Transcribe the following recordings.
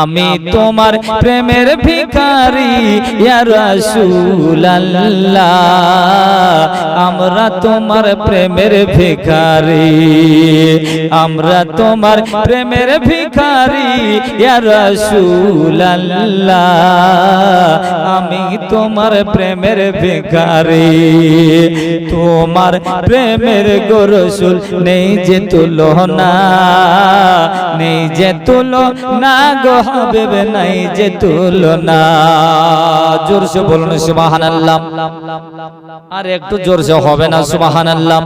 আমি তোমার প্রেমের ভিখারি রাসূলুল্লাহ। আমরা তোমার প্রেমের ভিখারি, আমরা তোমার প্রেমের ভিখারি রাসূলুল্লাহ। আমি তোমার প্রেমের ভিখারি। তোমার প্রেমের গোরসুল নেই যে তুলনা, নেই যে তুলনা গো হাবিব, নাই যে তুলনা। জোরসে বলুন, সুবহানাল্লাহ। আর একটু জোরসে হবে না, সুবহানাল্লাহ।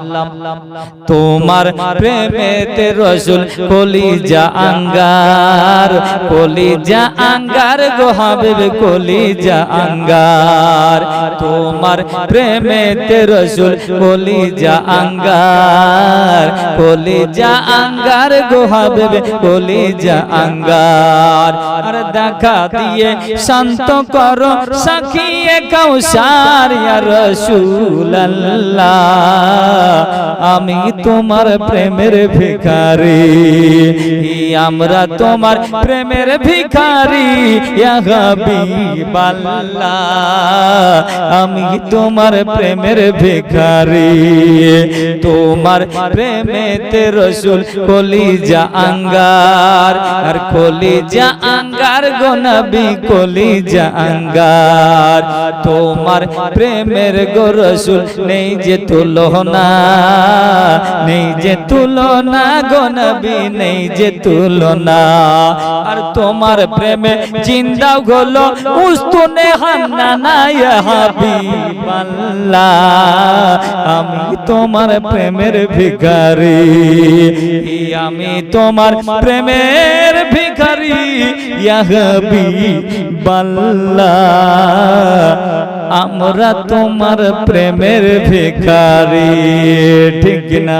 তোমার প্রেমেতে রসুল কলিজা আঙ্গার কলিজা আঙ্গার গো হাবিব, কলিজা আঙ্গার। তোমার প্রেমেতে রসুল কলিজা আঙ্গার কলিজা আঙ্গার গো হাবিব, কলিজা আঙ্গার। আর দেখা দিয়ে শান্ত করো সাকিয়ে কাউসার, ইয়া আমি তোমার প্রেমের ভিখারি আমরা তোমার প্রেমের ভিখারি, ইয়া আমি তোমার প্রেমের ভিখারি। তোমার প্রেমেতে রসুল কলিজা আঙ্গার, আর কলিজা আঙ্গার গো নবী, কলিজা আঙ্গার। তোমার প্রেমের গো রসুল নেই যে তুলনা, নেই যে তুলনা গো নবী, নেই যে তুলনা। আর তোমার প্রেমে জিন্দা হলো উস্তুনে হান্নানা ইয়া হাবিবাল্লাহ। আমি তোমার প্রেমের ভিখারি। আমি তোমার প্রেমের ভিখারি। ইয়া বাল্লা আমরা তোমার প্রেমের ভিখারি। ঠিক না